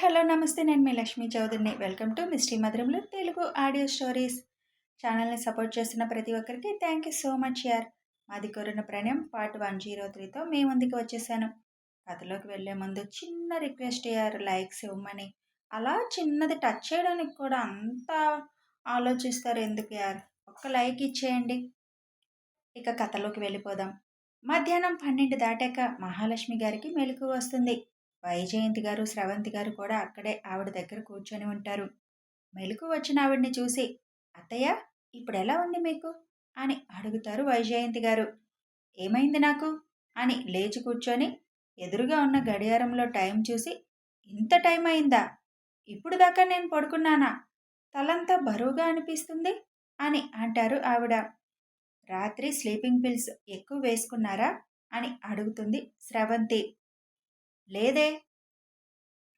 Hello నమస్తే. నేను మీ లక్ష్మీ చౌదరిని. వెల్కమ్ టు మిస్టీ మధురంలో తెలుగు ఆడియో స్టోరీస్. ఛానల్ని సపోర్ట్ చేస్తున్న ప్రతి ఒక్కరికి థ్యాంక్ యూ సో మచ్ యార్. మాది కోరిన ప్రణయం పార్ట్ వన్ జీరో త్రీతో మీ ముందుకు వచ్చేసాను. కథలోకి వెళ్ళే ముందు చిన్న రిక్వెస్ట్ యార్. లైక్స్ ఇవ్వమని. అలా చిన్నది టచ్ చేయడానికి కూడా అంత ఆలోచిస్తారు ఎందుకు యార్? ఒక్క లైక్ ఇచ్చేయండి. ఇక కథలోకి వెళ్ళిపోదాం. మధ్యాహ్నం పన్నెండు దాటాక మహాలక్ష్మి గారికి మెలకు వస్తుంది. వైజయంతి గారు స్రవంతి గారు కూడా అక్కడే ఆవిడ దగ్గర కూర్చొని ఉంటారు. మెలకు వచ్చిన ఆవిడ్ని చూసి అత్తయ్య ఇప్పుడు ఎలా ఉంది మీకు? అని అడుగుతారు వైజయంతి గారు. ఏమైంది నాకు? అని లేచి కూర్చొని ఎదురుగా ఉన్న గడియారంలో టైం చూసి ఇంత టైం అయిందా? ఇప్పుడు దాకా నేను పడుకున్నానా? తలంతా బరువుగా అనిపిస్తుంది? అని అంటారు ఆవిడ. రాత్రి స్లీపింగ్ పిల్స్ ఎక్కువ వేసుకున్నారా? అని అడుగుతుంది స్రవంతి. లేదే?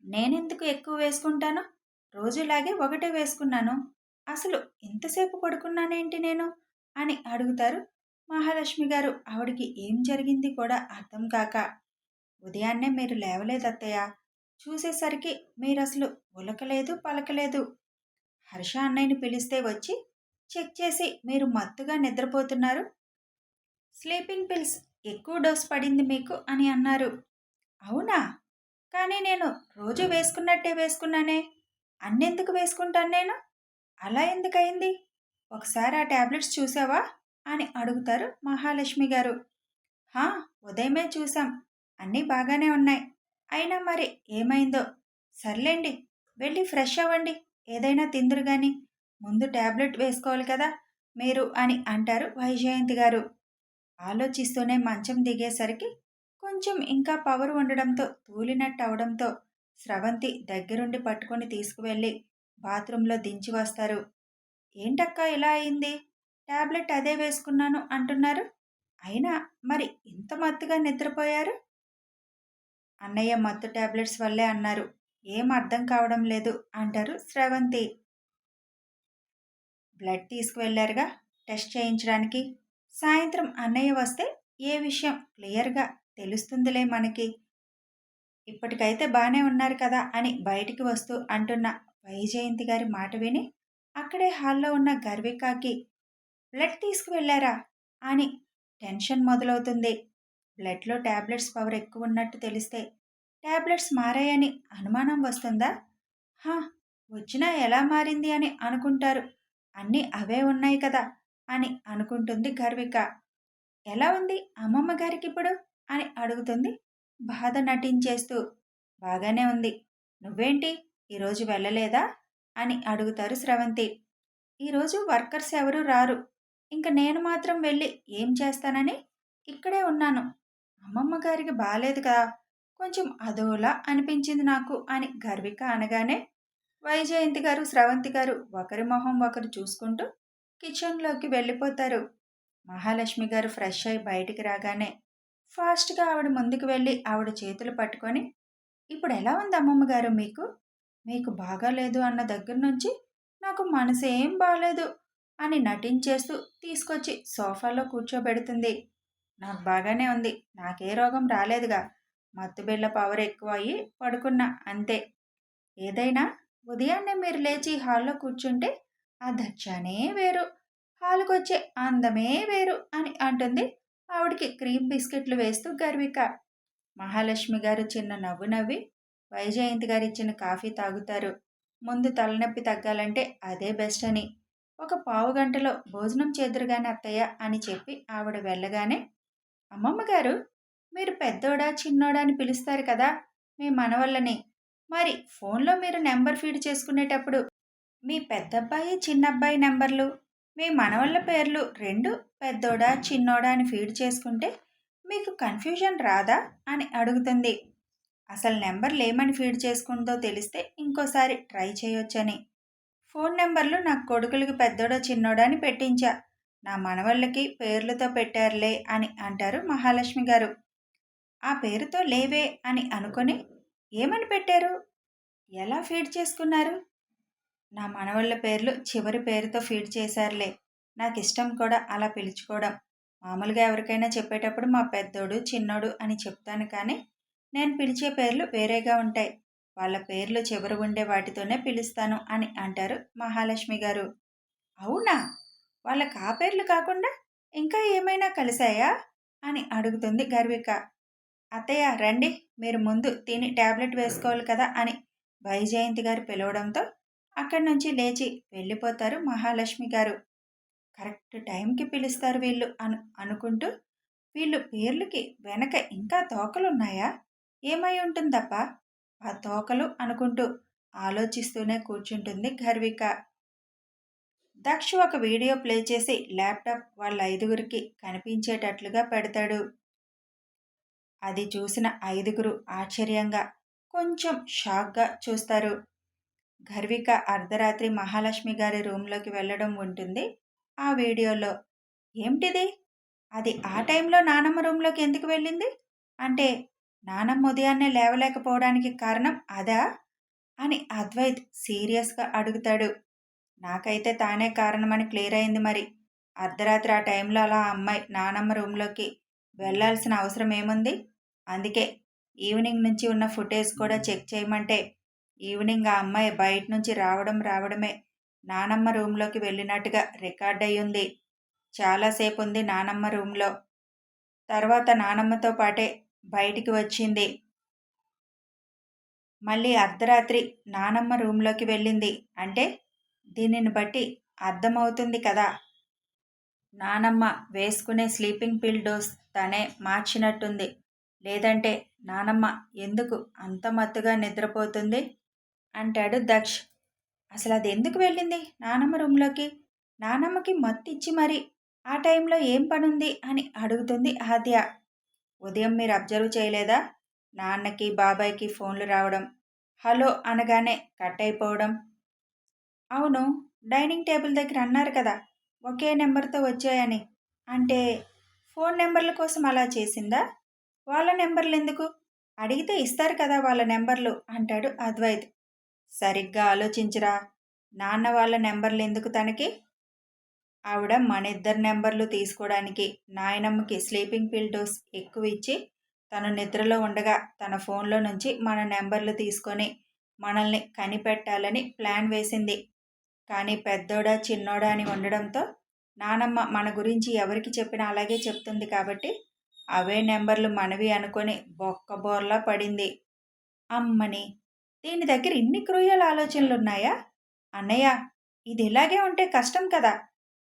నేనెందుకు ఎక్కువ వేసుకుంటాను? రోజులాగే ఒకటే వేసుకున్నాను. అసలు ఇంతసేపు పడుకున్నానేంటి నేను? అని అడుగుతారు మహాలక్ష్మి గారు. ఆవిడికి ఏం జరిగింది కూడా అర్థం కాక ఉదయాన్నే మీరు లేవలేదత్తయ్య చూసేసరికి మీరు అసలు ఉలకలేదు పలకలేదు. హర్ష అన్నయ్యని పిలిస్తే వచ్చి చెక్ చేసి మీరు మత్తుగా నిద్రపోతున్నారు. స్లీపింగ్ పిల్స్ ఎక్కువ డోస్ పడింది మీకు అని అన్నారు. అవునా? కానీ నేను రోజు వేసుకున్నట్టే వేసుకున్నానే. అన్నెందుకు వేసుకుంటాను నేను? అలా ఎందుకయింది? ఒకసారి ఆ ట్యాబ్లెట్స్ చూసావా? అని అడుగుతారు మహాలక్ష్మి గారు. హా ఉదయమే చూసాం. అన్నీ బాగానే ఉన్నాయి. అయినా మరి ఏమైందో? సర్లేండి వెళ్ళి ఫ్రెష్ అవ్వండి. ఏదైనా తిందురు కానీ ముందు ట్యాబ్లెట్ వేసుకోవాలి కదా మీరు అని అంటారు వైజయంతి గారు. ఆలోచిస్తూనే మంచం దిగేసరికి కొంచెం ఇంకా పవర్ ఉండడంతో తూలినట్టు అవడంతో స్రవంతి దగ్గరుండి పట్టుకొని తీసుకువెళ్ళి బాత్రూంలో దించి వస్తారు. ఏంటక్కా ఇలా అయింది? ట్యాబ్లెట్ అదే వేసుకున్నాను అంటున్నారు. అయినా మరి ఇంత మత్తుగా నిద్రపోయారు? అన్నయ్య మత్తు ట్యాబ్లెట్స్ వల్లే అన్నారు. ఏం అర్థం కావడం లేదు అంటారు స్రవంతి. బ్లడ్ తీసుకువెళ్ళారుగా టెస్ట్ చేయించడానికి? సాయంత్రం అన్నయ్య వస్తే ఏ విషయం క్లియర్గా తెలుస్తుందిలే మనకి. ఇప్పటికైతే బాగానే ఉన్నారు కదా అని బయటికి వస్తూ అంటున్న వైజయంతి గారి మాట విని అక్కడే హాల్లో ఉన్న గర్వికాకి బ్లడ్ తీసుకువెళ్ళారా? అని టెన్షన్ మొదలవుతుంది. బ్లడ్లో ట్యాబ్లెట్స్ పవర్ ఎక్కువ ఉన్నట్టు తెలిస్తే ట్యాబ్లెట్స్ మారాయని అనుమానం వస్తుందా? హా వచ్చినా ఎలా మారింది? అని అనుకుంటారు. అన్నీ అవే ఉన్నాయి కదా అని అనుకుంటుంది గర్విక. ఎలా ఉంది అమ్మమ్మ గారికి ఇప్పుడు? అని అడుగుతుంది. బాధ నటించేస్తూ బాగానే ఉంది. నువ్వేంటి? ఈరోజు వెళ్ళలేదా? అని అడుగుతారు స్రవంతి. ఈరోజు వర్కర్స్ ఎవరూ రారు. ఇంక నేను మాత్రం వెళ్ళి ఏం చేస్తానని ఇక్కడే ఉన్నాను. అమ్మమ్మ గారికి బాగాలేదు కదా. కొంచెం అదోలా అనిపించింది నాకు అని గర్విక అనగానే వైజయంతి గారు స్రవంతి గారు ఒకరి మొహం ఒకరు చూసుకుంటూ కిచెన్లోకి వెళ్ళిపోతారు. మహాలక్ష్మి గారు ఫ్రెష్ అయి బయటికి రాగానే ఫాస్ట్గా ఆవిడ ముందుకు వెళ్ళి ఆవిడ చేతులు పట్టుకొని ఇప్పుడు ఎలా ఉంది అమ్మమ్మ గారు మీకు? మీకు బాగాలేదు అన్న దగ్గర నుంచి నాకు మనసు ఏం బాగాలేదు అని నటించేస్తూ తీసుకొచ్చి సోఫాలో కూర్చోబెడుతుంది. నాకు బాగానే ఉంది. నాకే రోగం రాలేదుగా. మత్తుబిళ్ళ పవర్ ఎక్కువ అయ్యి పడుకున్నా అంతే. ఏదైనా ఉదయాన్నే మీరు లేచి హాల్లో కూర్చుంటే ఆ దచ్చానే వేరు. హాల్కి వచ్చే అందమే వేరు అని అంటుంది ఆవిడికి క్రీమ్ బిస్కెట్లు వేస్తూ గర్విక. మహాలక్ష్మి గారు చిన్న నవ్వు నవ్వి వైజయంతి గారు ఇచ్చిన కాఫీ తాగుతారు. ముందు తలనొప్పి తగ్గాలంటే అదే బెస్ట్ అని. ఒక పావు గంటలో భోజనం చేదురుగానే అత్తయ్య అని చెప్పి ఆవిడ వెళ్ళగానే అమ్మమ్మ గారు మీరు పెద్దోడా చిన్నోడా అని పిలుస్తారు కదా మీ మనవళ్ళని. మరి ఫోన్లో మీరు నెంబర్ ఫీడ్ చేసుకునేటప్పుడు మీ పెద్దబ్బాయి చిన్నబ్బాయి నెంబర్లు? మీ మనవళ్ళ పేర్లు రెండు పెద్దోడా చిన్నోడా అని ఫీడ్ చేసుకుంటే మీకు కన్ఫ్యూజన్ రాదా అని అడుగుతుంది. అసలు నెంబర్లు ఏమని ఫీడ్ చేసుకుందో తెలిస్తే ఇంకోసారి ట్రై చేయొచ్చని. ఫోన్ నెంబర్లు నా కొడుకులకి పెద్దోడా చిన్నోడా అని పెట్టించా. నా మనవళ్ళకి పేర్లతో పెట్టారులే అని అంటారు మహాలక్ష్మి గారు. ఆ పేరుతో లేవే అని అనుకొని ఏమని పెట్టారు? ఎలా ఫీడ్ చేసుకున్నారు? నా మనవళ్ళ పేర్లు చివరి పేరుతో ఫీడ్ చేశారులే. నాకు ఇష్టం కూడా అలా పిలుచుకోవడం. మామూలుగా ఎవరికైనా చెప్పేటప్పుడు మా పెద్దోడు చిన్నోడు అని చెప్తాను కానీ నేను పిలిచే పేర్లు వేరేగా ఉంటాయి. వాళ్ళ పేర్లు చివరి ఉండే వాటితోనే పిలుస్తాను అని అంటారు మహాలక్ష్మి గారు. అవునా? వాళ్ళ ఆ పేర్లు కాకుండా ఇంకా ఏమైనా కలిశాయా? అని అడుగుతుంది గర్విక. అత్తయ్య రండి మీరు ముందు తిని ట్యాబ్లెట్ వేసుకోవాలి కదా అని వైజయంతి గారు పిలవడంతో అక్కడి నుంచి లేచి వెళ్ళిపోతారు మహాలక్ష్మి గారు. కరెక్ట్ టైంకి పిలుస్తారు వీళ్ళు అను అనుకుంటూ. వీళ్ళు పేర్లకి వెనక ఇంకా తోకలున్నాయా? ఏమై ఉంటుందప్ప ఆ తోకలు అనుకుంటూ ఆలోచిస్తూనే కూర్చుంటుంది గర్విక. దక్ష ఒక వీడియో ప్లే చేసి ల్యాప్టాప్ వాళ్ళ ఐదుగురికి కనిపించేటట్లుగా పెడతాడు. అది చూసిన ఐదుగురు ఆశ్చర్యంగా కొంచెం షాక్గా చూస్తారు. గర్విక అర్ధరాత్రి మహాలక్ష్మి గారి రూమ్లోకి వెళ్ళడం ఉంటుంది. ఆ వీడియోలో ఏమిటిది? అది ఆ టైంలో నానమ్మ రూమ్లోకి ఎందుకు వెళ్ళింది? అంటే నానమ్మ ఉదయాన్నే లేవలేకపోవడానికి కారణం అదా అని అద్వైత్ సీరియస్గా అడుగుతాడు. నాకైతే తానే కారణమని క్లియర్ అయింది మరి. అర్ధరాత్రి ఆ టైంలో అలా అమ్మాయి నానమ్మ రూమ్లోకి వెళ్ళాల్సిన అవసరం ఏముంది? అందుకే ఈవినింగ్ నుంచి ఉన్న ఫుటేజ్ కూడా చెక్ చేయమంటే ఈవినింగ్ ఆ అమ్మాయి బయట నుంచి రావడం రావడమే. నానమ్మ రూమ్లోకి వెళ్ళినట్టుగా రికార్డ్ అయ్యింది. చాలాసేపు ఉంది నానమ్మ రూమ్లో. తర్వాత నానమ్మతో పాటే బయటికి వచ్చింది. మళ్ళీ అర్ధరాత్రి నానమ్మ రూమ్లోకి వెళ్ళింది. అంటే దీనిని బట్టి అర్థమవుతుంది కదా. నానమ్మ వేసుకునే స్లీపింగ్ పిల్ డోస్ తనే మార్చినట్టుంది. లేదంటే నానమ్మ ఎందుకు అంత మత్తుగా నిద్రపోతుంది? అంటాడు దక్ష్. అసలు అది ఎందుకు వెళ్ళింది? నానమ్మ రూమ్లోకి? నానమ్మకి మత్తిచ్చి మరి ఆ టైంలో ఏం పనుంది అని అడుగుతుంది ఆద్య. ఉదయం మీరు అబ్జర్వ్ చేయలేదా? నాన్నకి బాబాయ్కి ఫోన్లు రావడం హలో అనగానే కట్ అయిపోవడం. అవును డైనింగ్ టేబుల్ దగ్గర అన్నారు కదా ఒకే నెంబర్తో వచ్చాయని. అంటే ఫోన్ నెంబర్ల కోసం అలా చేసిందా? వాళ్ళ నెంబర్లు ఎందుకు? అడిగితే ఇస్తారు కదా వాళ్ళ నెంబర్లు అంటాడు అద్వైత్. సరిగ్గా ఆలోచించరా. నాన్న వాళ్ళ నెంబర్లు ఎందుకు తనకి? ఆవిడ మన ఇద్దరు నెంబర్లు తీసుకోవడానికి నాయనమ్మకి స్లీపింగ్ పిల్ డోస్ ఎక్కువ ఇచ్చి తను నిద్రలో ఉండగా తన ఫోన్లో నుంచి మన నెంబర్లు తీసుకొని మనల్ని కనిపెట్టాలని ప్లాన్ వేసింది. కానీ పెద్దోడా చిన్నోడా అని ఉండడంతో నానమ్మ మన గురించి ఎవరికి చెప్పినా అలాగే చెప్తుంది కాబట్టి అవే నెంబర్లు మనవి అనుకొని బొక్కబోర్లా పడింది. అమ్మని! దీని దగ్గర ఇన్ని క్రూయల్ ఆలోచనలు ఉన్నాయా అన్నయ్య ఇది ఇలాగే ఉంటే కష్టం కదా.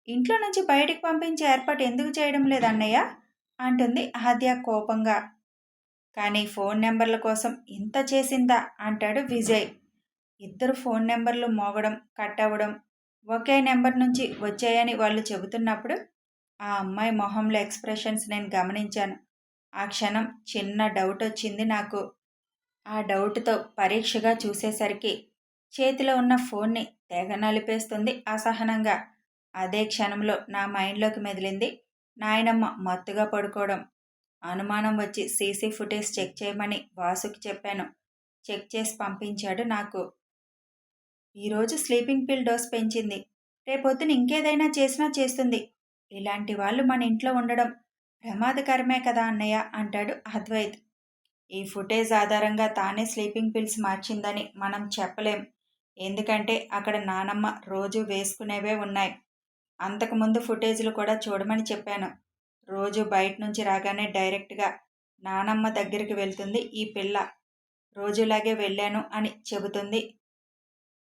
ఇంట్లో నుంచి బయటికి పంపించే ఏర్పాటు ఎందుకు చేయడం లేదు అన్నయ్య? అంటుంది ఆద్య కోపంగా. కానీ ఫోన్ నెంబర్ల కోసం ఇంత చేసిందా? అంటాడు విజయ్. ఇద్దరు ఫోన్ నెంబర్లు మోగడం కట్ అవ్వడం ఒకే నెంబర్ నుంచి వచ్చాయని వాళ్ళు చెబుతున్నప్పుడు ఆ అమ్మాయి మొహంలో ఎక్స్ప్రెషన్స్ నేను గమనించాను. ఆ క్షణం చిన్న డౌట్ వచ్చింది నాకు. ఆ డౌట్తో పరీక్షగా చూసేసరికి చేతిలో ఉన్న ఫోన్ని తెగ నలిపేస్తుంది అసహనంగా. అదే క్షణంలో నా మైండ్లోకి మెదిలింది నాయనమ్మ మత్తుగా పడుకోవడం. అనుమానం వచ్చి సీసీ ఫుటేజ్ చెక్ చేయమని వాసుకి చెప్పాను. చెక్ చేసి పంపించాడు నాకు. ఈరోజు స్లీపింగ్ పిల్ డోస్ పెంచింది. రేపొద్దున ఇంకేదైనా చేసినా చేస్తుంది. ఇలాంటి వాళ్ళు మన ఇంట్లో ఉండడం ప్రమాదకరమే కదా అన్నయ్య అంటాడు అద్వైత్. ఈ ఫుటేజ్ ఆధారంగా తానే స్లీపింగ్ పిల్స్ మార్చిందని మనం చెప్పలేం. ఎందుకంటే అక్కడ నానమ్మ రోజు వేసుకునేవే ఉన్నాయి. అంతకుముందు ఫుటేజ్లు కూడా చూడమని చెప్పాను. రోజు బయట నుంచి రాగానే డైరెక్ట్గా నానమ్మ దగ్గరికి వెళ్తుంది ఈ పిల్ల. రోజులాగే వెళ్ళాను అని చెబుతుంది.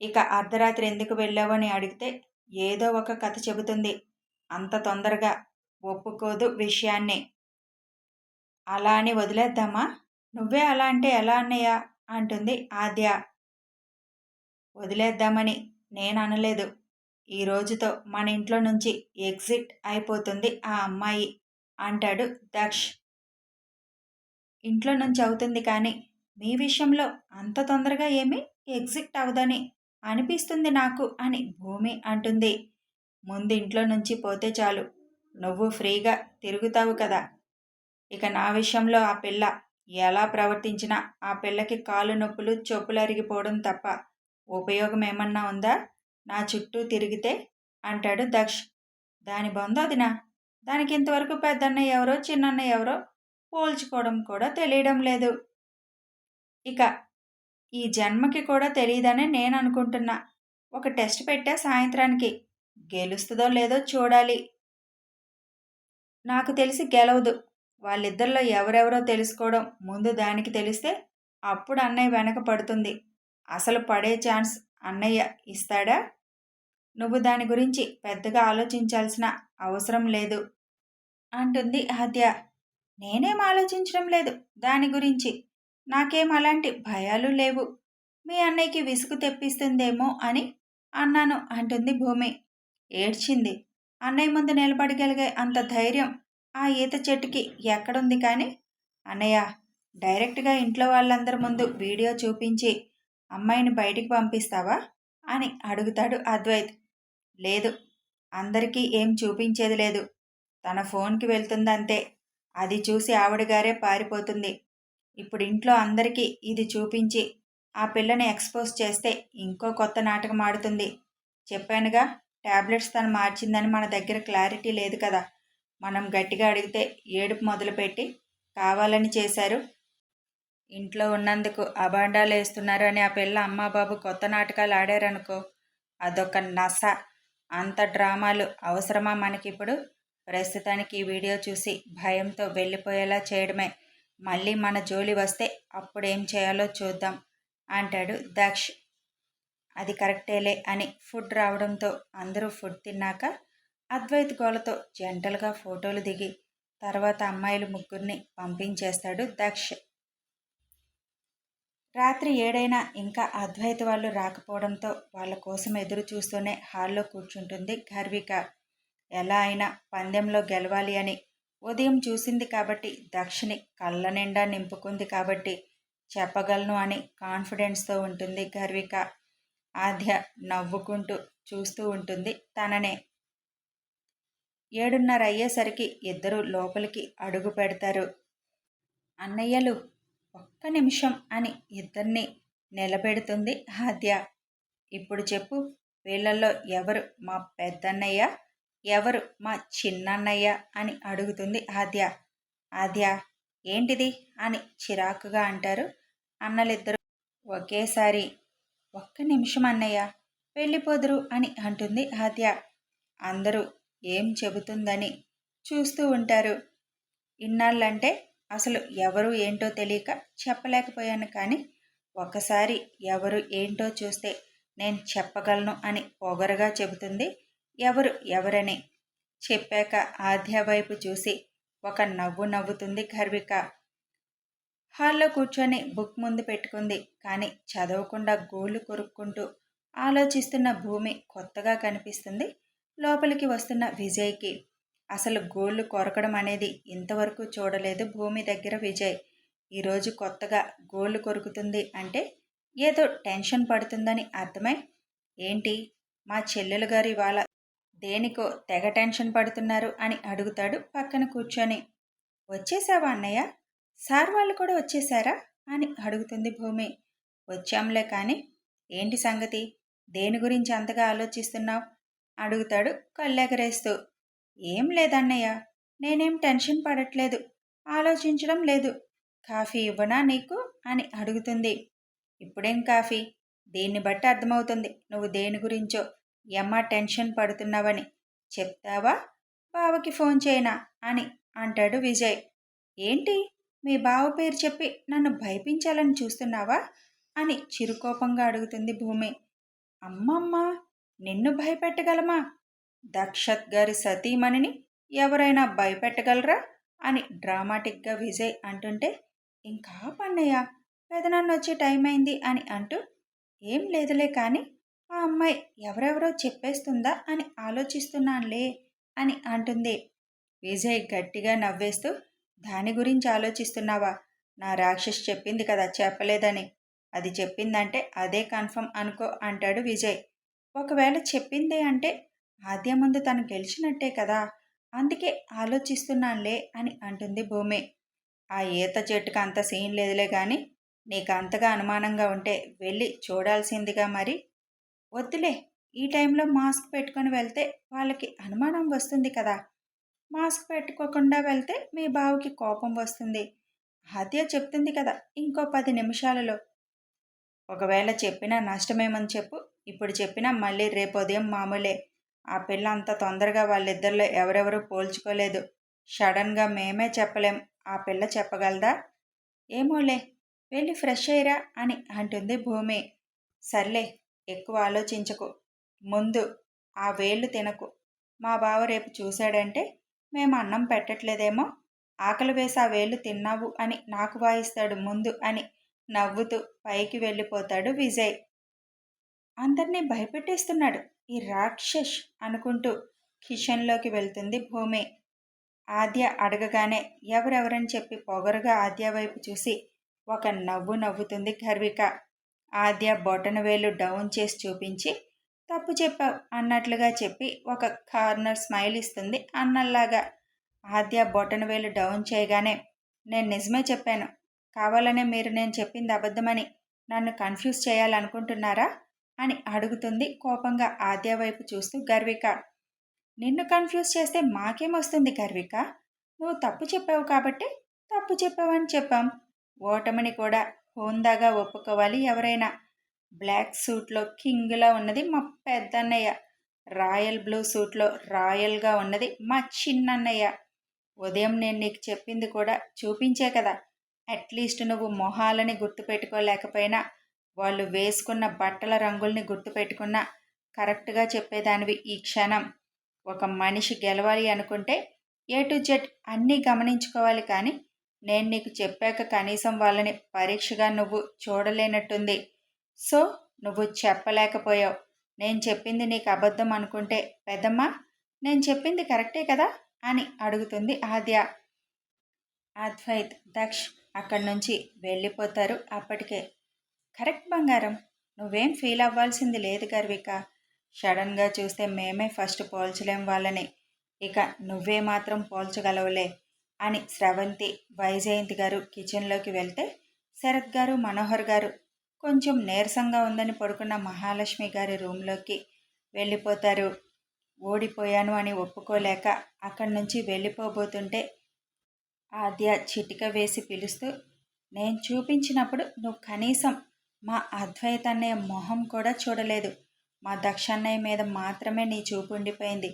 ఇక అర్ధరాత్రి ఎందుకు వెళ్ళావని అడిగితే ఏదో ఒక కథ చెబుతుంది. అంత తొందరగా ఒప్పుకోదు విషయాన్ని. అలా అని వదిలేద్దామా? నువ్వే అలా అంటే ఎలా అన్నయ్య? అంటుంది ఆద్య. వదిలేద్దామని నేను అనలేదు. ఈ రోజుతో మన ఇంట్లో నుంచి ఎగ్జిట్ అయిపోతుంది ఆ అమ్మాయి అంటాడు దక్ష్. ఇంట్లో నుంచి అవుతుంది కానీ మీ విషయంలో అంత తొందరగా ఏమీ ఎగ్జిట్ అవదని అనిపిస్తుంది నాకు అని భూమి అంటుంది. ముందు ఇంట్లో నుంచి పోతే చాలు. నువ్వు ఫ్రీగా తిరుగుతావు కదా. ఇక నా విషయంలో ఆ పిల్ల ఎలా ప్రవర్తించినా ఆ పిల్లకి కాలు నొప్పులు చొప్పులు అరిగిపోవడం తప్ప ఉపయోగం ఏమన్నా ఉందా? నా చుట్టూ తిరిగితే? అంటాడు దక్ష్. దాని బంధోదినా దానికి ఇంతవరకు పెద్దన్న ఎవరో చిన్నన్న ఎవరో పోల్చుకోవడం కూడా తెలియడం లేదు. ఇక ఈ జన్మకి కూడా తెలియదనే నేను అనుకుంటున్నా. ఒక టెస్ట్ పెట్టా సాయంత్రానికి. గెలుస్తుందో లేదో చూడాలి. నాకు తెలిసి గెలవదు. వాళ్ళిద్దరిలో ఎవరెవరో తెలుసుకోవడం ముందు దానికి తెలిస్తే అప్పుడు అన్నయ్య వెనక పడుతుంది. అసలు పడే ఛాన్స్ అన్నయ్య ఇస్తాడా? నువ్వు దాని గురించి పెద్దగా ఆలోచించాల్సిన అవసరం లేదు అంటుంది హత్య నేనేం ఆలోచించడం లేదు దాని గురించి. నాకేం అలాంటి భయాలు లేవు. మీ అన్నయ్యకి విసుగు తెప్పిస్తుందేమో అని అన్నాను అంటుంది భూమి. ఏడ్చింది. అన్నయ్య ముందు నిలబడగలిగే అంత ధైర్యం ఆ ఈత చెట్టుకి ఎక్కడుంది కానీ? అన్నయ్య డైరెక్ట్గా ఇంట్లో వాళ్ళందరి ముందు వీడియో చూపించి అమ్మాయిని బయటికి పంపిస్తావా? అని అడుగుతాడు అద్వైత్. లేదు అందరికీ ఏం చూపించేది లేదు. తన ఫోన్కి వెళ్తుందంతే. అది చూసి ఆవిడగారే పారిపోతుంది. ఇప్పుడు ఇంట్లో అందరికీ ఇది చూపించి ఆ పిల్లని ఎక్స్పోజ్ చేస్తే ఇంకో కొత్త నాటకం ఆడుతుంది. చెప్పానుగా ట్యాబ్లెట్స్ తను మార్చిందని మన దగ్గర క్లారిటీ లేదు కదా. మనం గట్టిగా అడిగితే ఏడుపు మొదలుపెట్టి కావాలని చేశారు. ఇంట్లో ఉన్నందుకు అబాండాలు వేస్తున్నారు అని ఆ పిల్ల అమ్మ బాబు కొత్త నాటకాలు ఆడారనుకో అదొక నస. అంత డ్రామాలు అవసరమా మనకిప్పుడు? ప్రస్తుతానికి ఈ వీడియో చూసి భయంతో వెళ్ళిపోయేలా చేయడమే. మళ్ళీ మన జోలి వస్తే అప్పుడు ఏం చేయాలో చూద్దాం అంటాడు దక్ష్. అది కరెక్టేలే అని ఫుడ్ రావడంతో అందరూ ఫుడ్ తిన్నాక అద్వైత్ గోలతో జంటలుగా ఫోటోలు దిగి తర్వాత అమ్మాయిలు ముగ్గురిని పంపించేస్తాడు దక్ష్. రాత్రి ఏడైనా ఇంకా అద్వైత వాళ్ళు రాకపోవడంతో వాళ్ళ కోసం ఎదురు చూస్తూనే హాల్లో కూర్చుంటుంది గర్విక ఎలా అయినా పందెంలో గెలవాలి అని ఉదయం చూసింది కాబట్టి దక్షిణి కళ్ళ నిండా నింపుకుంది కాబట్టి చెప్పగలను అని కాన్ఫిడెన్స్తో ఉంటుంది గర్విక ఆద్య నవ్వుకుంటూ చూస్తూ ఉంటుంది తననే. ఏడున్నర అయ్యేసరికి ఇద్దరు లోపలికి అడుగు పెడతారు. అన్నయ్యలు ఒక్క నిమిషం అని ఇద్దరిని నిలబెడుతుంది ఆద్య. ఇప్పుడు చెప్పు వీళ్ళల్లో ఎవరు మా పెద్దన్నయ్య ఎవరు మా చిన్నన్నయ్య అని అడుగుతుంది ఆద్య. ఆద్య ఏంటిది? అని చిరాకుగా అంటారు అన్నలిద్దరూ. ఒకేసారి ఒక్క నిమిషం అన్నయ్య వెళ్ళిపోదురు అని అంటుంది ఆద్య. అందరూ ఏం చెబుతుందని చూస్తూ ఉంటారు. ఇన్నాళ్ళంటే అసలు ఎవరు ఏంటో తెలియక చెప్పలేకపోయాను కానీ ఒకసారి ఎవరు ఏంటో చూస్తే నేను చెప్పగలను అని పొగరగా చెబుతుంది ఎవరు ఎవరని. చెప్పాక ఆద్య వైపు చూసి ఒక నవ్వు నవ్వుతుంది గర్విక. హాల్లో కూర్చొని బుక్ ముందు పెట్టుకుంది కానీ చదవకుండా గోళ్ళు కొరుక్కుంటూ ఆలోచిస్తున్న భూమి కొత్తగా కనిపిస్తుంది. లోపలికి వస్తున్న విజయ్కి అసలు గోళ్ళు కొరకడం అనేది ఇంతవరకు చూడలేదు భూమి దగ్గర విజయ్. ఈరోజు కొత్తగా గోళ్ళు కొరుకుతుంది అంటే ఏదో టెన్షన్ పడుతుందని అర్థమై? ఏంటి? మా చెల్లెలు గారు ఇవాళ దేనికో తెగ టెన్షన్ పడుతున్నారు అని అడుగుతాడు పక్కన కూర్చొని. వచ్చేసావా అన్నయ్య? సార్ వాళ్ళు కూడా వచ్చేసారా? అని అడుగుతుంది భూమి. వచ్చాంలే కానీ ఏంటి సంగతి? దేని గురించి అంతగా ఆలోచిస్తున్నావు? అడుగుతాడు కళ్ళెగరేస్తూ. ఏం లేదన్నయ్య నేనేం టెన్షన్ పడట్లేదు ఆలోచించడం లేదు. కాఫీ ఇవ్వనా నీకు? అని అడుగుతుంది. ఇప్పుడేం కాఫీ? దీన్ని బట్టి అర్థమవుతుంది. నువ్వు దేని గురించో ఎమ్మ టెన్షన్ పడుతున్నావని. చెప్తావా? బావకి ఫోన్ చేయనా? అని అంటాడు విజయ్. ఏంటి? మీ బావ పేరు చెప్పి నన్ను భయపించాలని చూస్తున్నావా? అని చిరుకోపంగా అడుగుతుంది భూమి. అమ్మమ్మ నిన్ను భయపెట్టగలమా? దక్షత్ గారి సతీమణిని ఎవరైనా భయపెట్టగలరా? అని డ్రామాటిక్గా విజయ్ అంటుంటే ఇంకా పన్నయ్య పెదనాన్న వచ్చే టైం అయింది అని అంటూ ఏం లేదులే కానీ ఆ అమ్మాయి ఎవరెవరో చెప్పేస్తుందా అని ఆలోచిస్తున్నానులే అని అంటుంది. విజయ్ గట్టిగా నవ్వేస్తూ దాని గురించి ఆలోచిస్తున్నావా? నా రాక్షస్ చెప్పింది కదా చెప్పలేదని. అది చెప్పిందంటే అదే కన్ఫర్మ్ అనుకో అంటాడు విజయ్. ఒకవేళ చెప్పిందే అంటే ఆద్య ముందు తను గెలిచినట్టే కదా అందుకే ఆలోచిస్తున్నానులే అని అంటుంది భూమి. ఆ ఈత చెట్టుకు అంత సీన్ లేదులే కానీ నీకు అంతగా అనుమానంగా ఉంటే వెళ్ళి చూడాల్సిందిగా మరి. వద్దులే ఈ టైంలో మాస్క్ పెట్టుకొని వెళ్తే వాళ్ళకి అనుమానం వస్తుంది కదా. మాస్క్ పెట్టుకోకుండా వెళ్తే మీ బావుకి కోపం వస్తుంది. ఆద్య చెప్తుంది కదా ఇంకో పది నిమిషాలలో. ఒకవేళ చెప్పినా నష్టమేమని చెప్పు ఇప్పుడు చెప్పినా మళ్ళీ రేపు ఉదయం మామూలే. ఆ పిల్ల అంత తొందరగా వాళ్ళిద్దరిలో ఎవరెవరు పోల్చుకోలేదు. సడన్గా మేమే చెప్పలేం. ఆ పిల్ల చెప్పగలదా? ఏమోలే వెళ్ళి ఫ్రెష్ అయ్యరా అని అంటుంది భూమి. సర్లే ఎక్కువ ఆలోచించకు. ముందు ఆ వేళ్ళు తినకు. మా బావ రేపు చూశాడంటే మేము అన్నం పెట్టట్లేదేమో? ఆకలి వేసి ఆ వేళ్ళు తిన్నావు అని నాకు వాయిస్తాడు ముందు అని నవ్వుతూ పైకి వెళ్ళిపోతాడు విజయ్. అందరినీ భయపెట్టేస్తున్నాడు ఈ రాక్షస్ అనుకుంటూ కిచెన్లోకి వెళ్తుంది భూమి. ఆద్య అడగగానే ఎవరెవరని చెప్పి పొగరుగా ఆద్య వైపు చూసి ఒక నవ్వు నవ్వుతుంది గర్విక. ఆద్య బొటన వేలు డౌన్ చేసి చూపించి తప్పు చెప్పావు అన్నట్లుగా చెప్పి ఒక కార్నర్ స్మైల్ ఇస్తుంది అన్నల్లాగా. ఆద్య బొటన వేలు డౌన్ చేయగానే నేను నిజమే చెప్పాను. కావాలనే మీరు నేను చెప్పింది అబద్ధమని నన్ను కన్ఫ్యూజ్ చేయాలనుకుంటున్నారా? అని అడుగుతుంది కోపంగా ఆద్య వైపు చూస్తూ గర్విక. నిన్ను కన్ఫ్యూజ్ చేస్తే మాకేమొస్తుంది గర్విక? నువ్వు తప్పు చెప్పావు కాబట్టి తప్పు చెప్పావని చెప్పాం. ఓటమిని కూడా హోందాగా ఒప్పుకోవాలి ఎవరైనా. బ్లాక్ సూట్లో కింగ్లా ఉన్నది మా పెద్దన్నయ్య. రాయల్ బ్లూ సూట్లో రాయల్గా ఉన్నది మా చిన్నన్నయ్య. ఉదయం నేను నీకు చెప్పింది కూడా చూపించే కదా. అట్లీస్ట్ నువ్వు మొహాలని గుర్తుపెట్టుకోలేకపోయినా వాళ్ళు వేసుకున్న బట్టల రంగుల్ని గుర్తుపెట్టుకున్నా కరెక్ట్గా చెప్పేదానివి ఈ క్షణం. ఒక మనిషి గెలవాలి అనుకుంటే ఏ టు జెడ్ అన్నీ గమనించుకోవాలి కానీ నేను నీకు చెప్పాక కనీసం వాళ్ళని పరీక్షగా నువ్వు చూడలేనట్టుంది. సో నువ్వు చెప్పలేకపోయావు. నేను చెప్పింది నీకు అబద్ధం అనుకుంటే పెద్దమ్మ నేను చెప్పింది కరెక్టే కదా? అని అడుగుతుంది ఆద్య. అద్వైత్ దక్ష్ అక్కడి నుంచి వెళ్ళిపోతారు. అప్పటికే కరెక్ట్ బంగారం. నువ్వేం ఫీల్ అవ్వాల్సింది లేదు గర్విక. సడన్గా చూస్తే మేమే ఫస్ట్ పోల్చలేం వాళ్ళని. ఇక నువ్వే మాత్రం పోల్చగలవులే అని స్రవంతి వైజయంతి గారు కిచెన్లోకి వెళ్తే శరత్ గారు మనోహర్ గారు కొంచెం నీరసంగా ఉందని పడుకున్న మహాలక్ష్మి గారి రూమ్లోకి వెళ్ళిపోతారు. ఓడిపోయాను అని ఒప్పుకోలేక అక్కడి నుంచి వెళ్ళిపోబోతుంటే ఆద్య చిటిక వేసి పిలుస్తూ నేను చూపించినప్పుడు నువ్వు కనీసం మా అద్వైతన్నయ్య మొహం కూడా చూడలేదు. మా దక్షన్నయ్య మీద మాత్రమే నీ చూపు ఉండిపోయింది.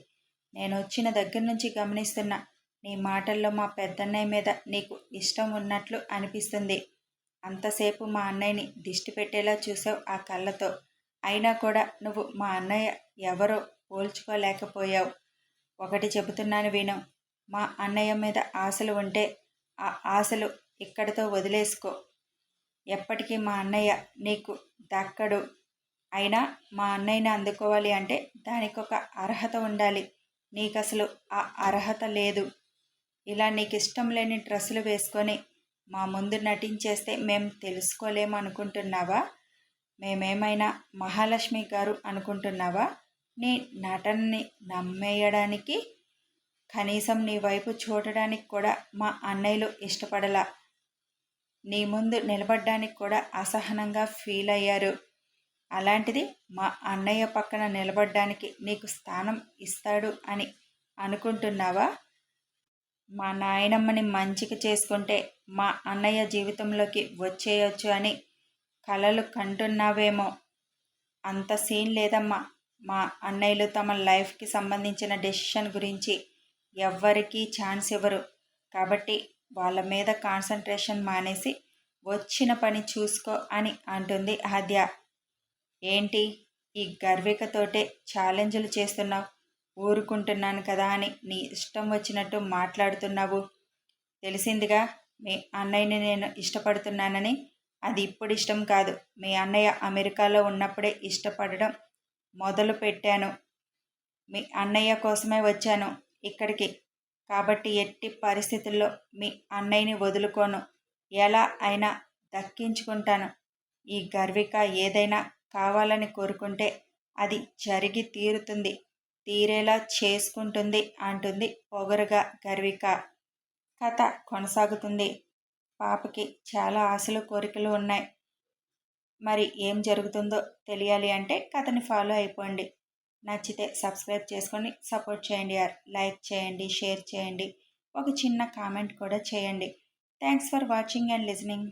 నేను వచ్చిన దగ్గర నుంచి గమనిస్తున్నా. నీ మాటల్లో మా పెద్దన్నయ్య మీద నీకు ఇష్టం ఉన్నట్లు అనిపిస్తుంది. అంతసేపు మా అన్నయ్యని దిష్టి పెట్టేలా చూసావు ఆ కళ్ళతో. అయినా కూడా నువ్వు మా అన్నయ్య ఎవరో పోల్చుకోలేకపోయావు. ఒకటి చెబుతున్నాను విను. మా అన్నయ్య మీద ఆశలు ఉంటే ఆ ఆశలు ఇక్కడితో వదిలేసుకో. ఎప్పటికీ మా అన్నయ్య నీకు దక్కడు. అయినా మా అన్నయ్యని అందుకోవాలి అంటే దానికి ఒక అర్హత ఉండాలి. నీకు అసలు ఆ అర్హత లేదు. ఇలా నీకు ఇష్టం లేని డ్రెస్సులు వేసుకొని మా ముందు నటించేస్తే మేము తెలుసుకోలేము అనుకుంటున్నావా? మేమేమైనా మహాలక్ష్మి గారు అనుకుంటున్నావా? నీ నటనని నమ్మేయడానికి కనీసం నీ వైపు చూడడానికి కూడా మా అన్నయ్యలు ఇష్టపడలా. నీ ముందు నిలబడ్డానికి కూడా అసహనంగా ఫీల్ అయ్యారు. అలాంటిది మా అన్నయ్య పక్కన నిలబడ్డానికి నీకు స్థానం ఇస్తాడు అని అనుకుంటున్నావా? మా నాయనమ్మని మంచికి చేసుకుంటే మా అన్నయ్య జీవితంలోకి వచ్చేయచ్చు అని కలలు కంటున్నావేమో. అంత సీన్ లేదమ్మా. మా అన్నయ్యలు తమ లైఫ్కి సంబంధించిన డెసిషన్ గురించి ఎవ్వరికీ ఛాన్స్ ఇవ్వరు. కాబట్టి వాళ్ళ మీద కాన్సన్ట్రేషన్ మానేసి వచ్చిన పని చూసుకో అని అంటుంది ఆద్య. ఏంటి? ఈ గర్వికతోటే ఛాలెంజ్లు చేస్తున్నావు? ఊరుకుంటున్నాను కదా అని నీ ఇష్టం వచ్చినట్టు మాట్లాడుతున్నావు? తెలిసిందిగా మీ అన్నయ్యని నేను ఇష్టపడుతున్నానని? అది ఇప్పుడు ఇష్టం కాదు. మీ అన్నయ్య అమెరికాలో ఉన్నప్పుడే ఇష్టపడడం మొదలు పెట్టాను మీ అన్నయ్య కోసమే వచ్చాను. ఇక్కడికి కాబట్టి ఎట్టి పరిస్థితుల్లో మీ అన్నయ్యని వదులుకోను. ఎలా అయినా దక్కించుకుంటాను. ఈ గర్విక ఏదైనా కావాలని కోరుకుంటే అది జరిగి తీరుతుంది. తీరేలా చేసుకుంటుంది అంటుంది పొగరుగా గర్విక. కథ కొనసాగుతుంది. పాపకి చాలా ఆశలు కోరికలు ఉన్నాయి. మరి ఏం జరుగుతుందో తెలియాలి అంటే కథని ఫాలో అయిపోండి. నచ్చితే సబ్స్క్రైబ్ చేసుకొని సపోర్ట్ చేయండి లైక్ చేయండి షేర్ చేయండి. ఒక చిన్న కామెంట్ కూడా చేయండి. Thanks for watching and listening.